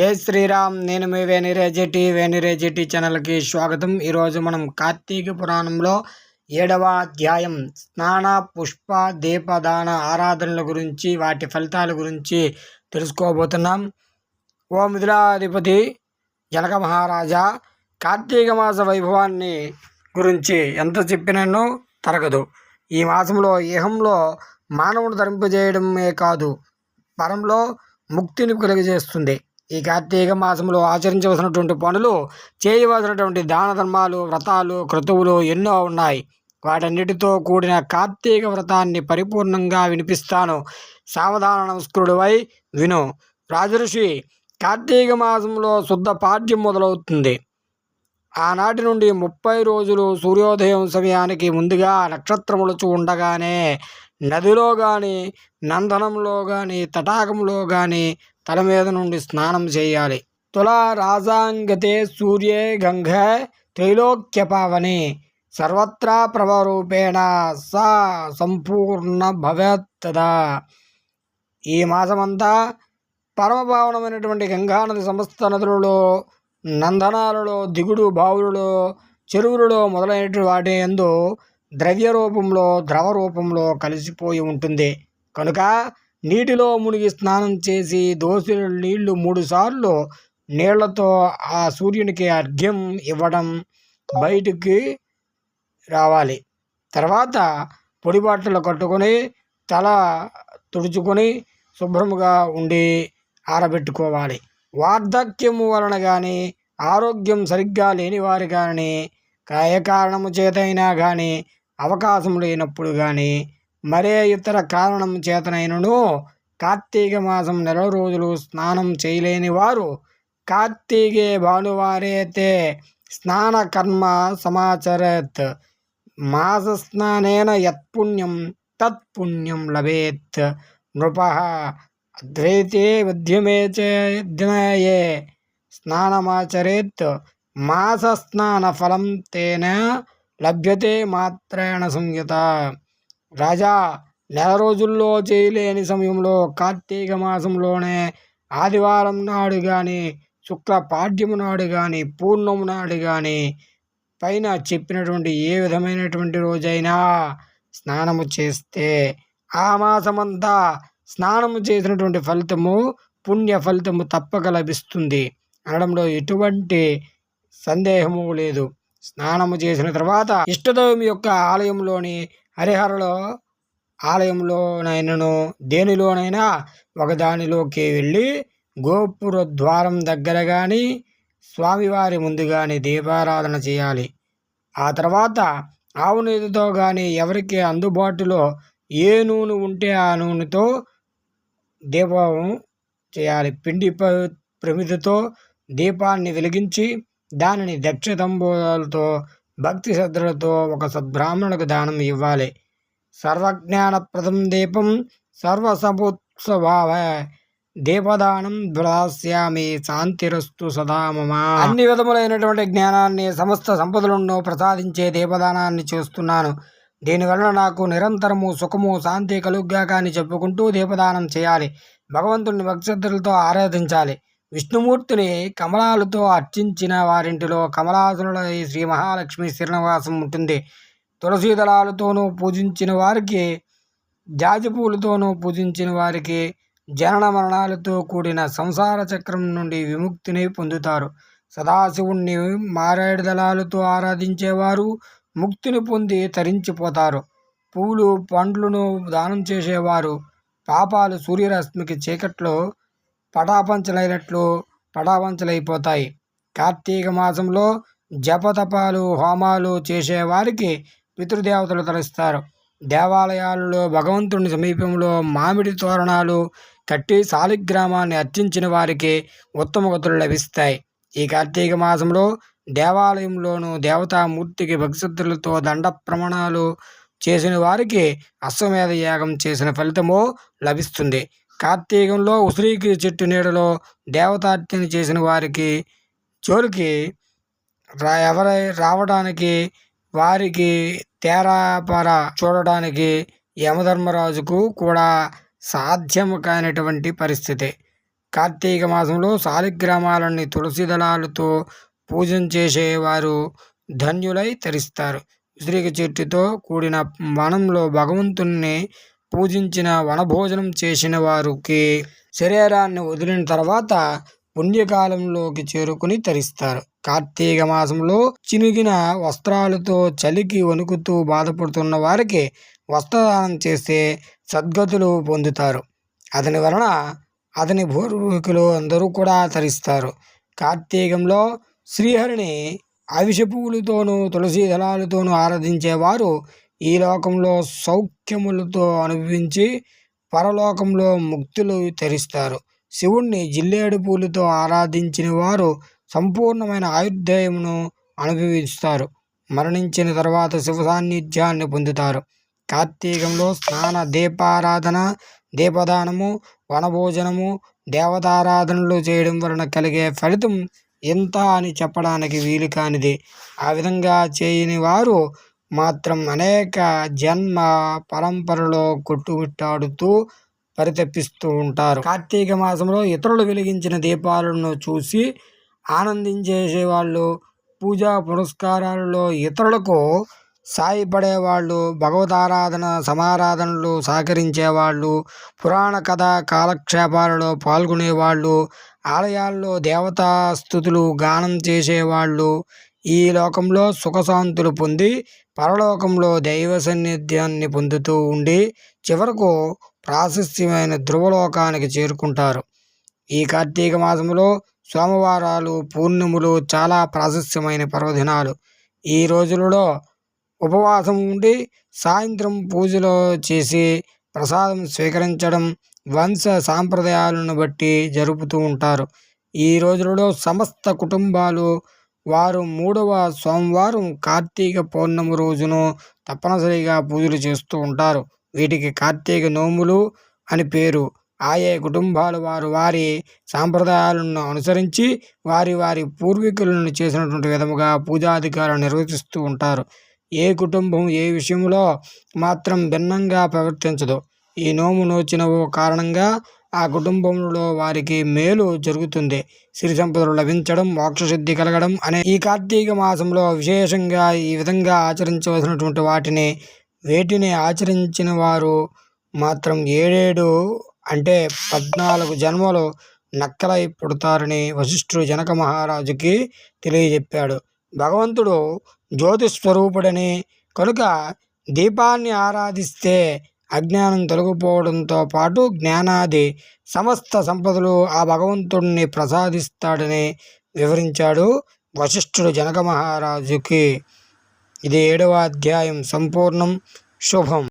జై శ్రీరామ్ నేను మీ వేణిరేజెటి వేణిరేజెటి ఛానల్కి స్వాగతం. ఈరోజు మనం కార్తీక పురాణంలో ఏడవ అధ్యాయం స్నాన పుష్ప దీపదాన ఆరాధనల గురించి వాటి ఫలితాల గురించి తెలుసుకోబోతున్నాం. ఓ మిథులాధిపతి జనక మహారాజా కార్తీక మాస వైభవాన్ని గురించి ఎంత చెప్పినను తరగదు. ఈ మాసంలో ఇహంలో మానవుడు ధరింపజేయడమే కాదు పరంలో ముక్తిని కలుగజేస్తుంది. ఈ కార్తీక మాసంలో ఆచరించవలసినటువంటి పనులు చేయవలసినటువంటి దాన ధర్మాలు వ్రతాలు క్రతువులు ఎన్నో ఉన్నాయి. వాటన్నిటితో కూడిన కార్తీక వ్రతాన్ని పరిపూర్ణంగా వినిపిస్తాను. సావధాన నమస్కృడువై విను. రాజఋషి కార్తీక మాసంలో శుద్ధ పాఠ్యం మొదలవుతుంది. ఆనాటి నుండి ముప్పై రోజులు సూర్యోదయం సమయానికి ముందుగా నక్షత్రములు ఉండగానే నదిలో కానీ నందనంలో కానీ తటాకంలో కానీ తల మీద నుండి స్నానం చేయాలి. తుల రాజాంగతే సూర్యే గంగ త్రైలోక్య పావని. సర్వత్రా ప్రభరూపేణ సా సంపూర్ణ భవేత్తదా ఈ మాసమంతా పరమపావనమైనటువంటి గంగానది సమస్త నదులలో నందనాలలో దిగుడు బావులలో చెరువులలో మొదలైన వాటి ఎందు ద్రవ్య రూపంలో ద్రవ రూపంలో కలిసిపోయి ఉంటుంది. కనుక నీటిలో మునిగి స్నానం చేసి దోసుల నీళ్ళు మూడుసార్లు నీళ్ళతో ఆ సూర్యునికి అర్ఘ్యం ఇవ్వడం బయటికి రావాలి. తర్వాత పొడి బట్టలు కట్టుకొని తల తుడుచుకొని శుభ్రముగా ఉండి ఆరబెట్టుకోవాలి. వార్ధక్యము వలన కానీ ఆరోగ్యం సరిగ్గా లేని వారు కానీ ఏ కారణము చేతైనా కానీ అవకాశం లేనప్పుడు కానీ మరే ఇతర కారణం చేతనైనను కార్తీక మాసం నెల రోజులు స్నానం చేయలేని వారు కార్తీకే భానువారేతే స్నాన కర్మ సమాచరత్. మాస స్నానేన యత్పుణ్యం తత్పుణ్యం లభేత్. నృప అద్వైతే మధ్యమే చేద్యమయే స్నానమాచరేత్ మాస స్నాన ఫలం తేన లభ్యతే మాత్రేణ సంయుత. రాజా నెల రోజుల్లో చేయలేని సమయంలో కార్తీక మాసంలోనే ఆదివారం నాడు కానీ శుక్ల పాడ్యము నాడు కానీ పూర్ణము నాడు కానీ పైన చెప్పినటువంటి ఏ విధమైనటువంటి రోజైనా స్నానము చేస్తే ఆ మాసమంతా స్నానము చేసినటువంటి ఫలితము పుణ్య ఫలితము తప్పక లభిస్తుంది. అనడంలో ఎటువంటి సందేహము లేదు. స్నానము చేసిన తర్వాత ఇష్టదైవం యొక్క ఆలయంలోని హరిహరలో ఆలయంలోనైనను దేనిలోనైనా ఒకదానిలోకి వెళ్ళి గోపుర ద్వారం దగ్గర కానీ స్వామివారి ముందు కానీ దీపారాధన చేయాలి. ఆ తర్వాత ఆవు నీటితో కానీ ఎవరికి అందుబాటులో ఏ నూనె ఉంటే ఆ నూనెతో దీపం చేయాలి. పిండి ప్రమిదతో దీపాన్ని వెలిగించి దానిని దక్షతంబోలతో భక్తి శ్రద్ధలతో ఒక సద్బ్రాహ్మణులకు దానం ఇవ్వాలి. సర్వజ్ఞానప్రదం దీపం సర్వసముత్సభావ దీపదానం దాస్యామి శాంతిరస్తు సదామమ అన్ని విధములైనటువంటి జ్ఞానాన్ని సమస్త సంపదలను ప్రసాదించే దీపదానాన్ని చేస్తున్నాను. దీనివలన నాకు నిరంతరము సుఖము శాంతి కలుగ్గా కానీ చెప్పుకుంటూ దీపదానం చేయాలి. భగవంతుడిని భక్తిశ్రద్ధలతో ఆరాధించాలి. విష్ణుమూర్తిని కమలాలతో అర్చించిన వారింటిలో కమలాసుల శ్రీ మహాలక్ష్మి శ్రీనివాసం ఉంటుంది. తులసి దళాలతోనూ పూజించిన వారికి జాజి పూలతోనూ పూజించిన వారికి జనన మరణాలతో కూడిన సంసార చక్రం నుండి విముక్తిని పొందుతారు. సదాశివుణ్ణి మారేడు దళాలతో ఆరాధించేవారు ముక్తిని పొంది తరించిపోతారు. పూలు పండ్లను దానం చేసేవారు. పాపాలు సూర్యరశ్మికి చీకట్లో పటాపంచలైనట్లు పటాపంచలైపోతాయి. కార్తీక మాసంలో జపతపాలు హోమాలు చేసేవారికి పితృదేవతలు తలుస్తారు. దేవాలయాలలో భగవంతుని సమీపంలో మామిడి తోరణాలు కట్టి శాలిగ్రామాన్ని అర్చించిన వారికి ఉత్తమ గతులు లభిస్తాయి. ఈ కార్తీక మాసంలో దేవాలయంలోనూ దేవతామూర్తికి భక్తిశుద్ధులతో దండ ప్రమాణాలు చేసిన వారికి అశ్వమేధ యాగం చేసిన ఫలితము లభిస్తుంది. కార్తీకంలో ఉసిరికి చెట్టు నీడలో దేవతార్చన చేసిన వారికి చోరికి రా ఎవరై రావడానికి వారికి తేరాపర చూడడానికి యమధర్మరాజుకు కూడా సాధ్యం కానిటువంటి పరిస్థితి. కార్తీక మాసంలో సాలిగ్రామాలని తులసి దళాలతో పూజం చేసేవారు ధన్యులై తరిస్తారు. ఉసిరిక చెట్టుతో కూడిన వనంలో భగవంతుణ్ణి పూజించిన వనభోజనం చేసిన వారికి శరీరాన్ని వదిలిన తర్వాత పుణ్యకాలంలోకి చేరుకుని తరిస్తారు. కార్తీక మాసంలో చినిగిన వస్త్రాలతో చలికి వణుకుతూ బాధపడుతున్న వారికి వస్త్రదానం చేస్తే సద్గతులు పొందుతారు. అతని వలన అతని పూర్వీకులు అందరూ కూడా తరిస్తారు. కార్తీకంలో శ్రీహరిని అవిష పువ్వులతోనూ తులసి దళాలతోనూ ఆరాధించేవారు ఈ లోకంలో సౌఖ్యములతో అనుభవించి పరలోకంలో ముక్తులు తెరిస్తారు శివుణ్ణి జిల్లేడు పూలతో ఆరాధించిన వారు సంపూర్ణమైన ఆయుర్దేయమును అనుభవిస్తారు. మరణించిన తర్వాత శివ సాన్నిధ్యాన్ని పొందుతారు. కార్తీకంలో స్నాన దీపారాధన దీపదానము వనభోజనము దేవతారాధనలు చేయడం వలన కలిగే ఫలితం ఎంత అని చెప్పడానికి వీలు కానిది. ఆ విధంగా చేయని వారు మాత్రం అనేక జన్మ పరంపరలో కొట్టుమిట్టాడుతూ పరితపిస్తూ ఉంటారు. కార్తీక మాసంలో ఇతరులు వెలిగించిన దీపాలను చూసి ఆనందించేసే వాళ్ళు పూజా పురస్కారాలలో ఇతరులకు సాయపడేవాళ్ళు భగవతారాధన సమారాధనలు సహకరించేవాళ్ళు పురాణ కథ కాలక్షేపాలలో పాల్గొనేవాళ్ళు ఆలయాల్లో దేవతా స్థుతులు గానం చేసేవాళ్ళు ఈ లోకంలో సుఖశాంతులు పొంది పరలోకంలో దైవ సన్నిధ్యాన్ని పొందుతూ ఉండి చివరకు ప్రాశస్త్యమైన ధ్రువలోకానికి చేరుకుంటారు. ఈ కార్తీక మాసంలో సోమవారాలు పూర్ణిములు చాలా ప్రాశస్త్యమైన పర్వదినాలు. ఈ రోజులలో ఉపవాసం ఉండి సాయంత్రం పూజలో చేసి ప్రసాదం స్వీకరించడం వంశ సాంప్రదాయాలను బట్టి జరుపుతూ ఉంటారు. ఈ రోజులలో సమస్త కుటుంబాలు వారు మూడవ సోమవారం కార్తీక పౌర్ణమి రోజును తప్పనిసరిగా పూజలు చేస్తూ ఉంటారు. వీటికి కార్తీక నోములు అని పేరు. ఆయా కుటుంబాలు వారు వారి సాంప్రదాయాలను అనుసరించి వారి వారి పూర్వీకులను చేసినటువంటి విధముగా పూజాధికారులు నిర్వహిస్తూ ఉంటారు. ఏ కుటుంబం ఏ విషయంలో మాత్రం భిన్నంగా ప్రవర్తించదు. ఈ నోము నోచిన కారణంగా ఆ కుటుంబంలో వారికి మేలు జరుగుతుంది. సిరి సంపదలు లభించడం మోక్షశుద్ధి కలగడం అనే ఈ కార్తీక మాసంలో విశేషంగా ఈ విధంగా ఆచరించవలసినటువంటి వాటిని వేటిని ఆచరించిన వారు మాత్రం ఏడేడు అంటే పద్నాలుగు జన్మలు నక్కలై పుడతారని వశిష్ఠుడు జనక మహారాజుకి తెలియజెప్పాడు. భగవంతుడు జ్యోతిస్వరూపుడని కనుక దీపాన్ని ఆరాధిస్తే అజ్ఞానం తొలగిపోవడంతో పాటు జ్ఞానాది సమస్త సంపదలు ఆ భగవంతుణ్ణి ప్రసాదిస్తాడని వివరించాడు వశిష్ఠుడు జనక మహారాజుకి. ఇది ఏడవ అధ్యాయం. సంపూర్ణం. శుభం.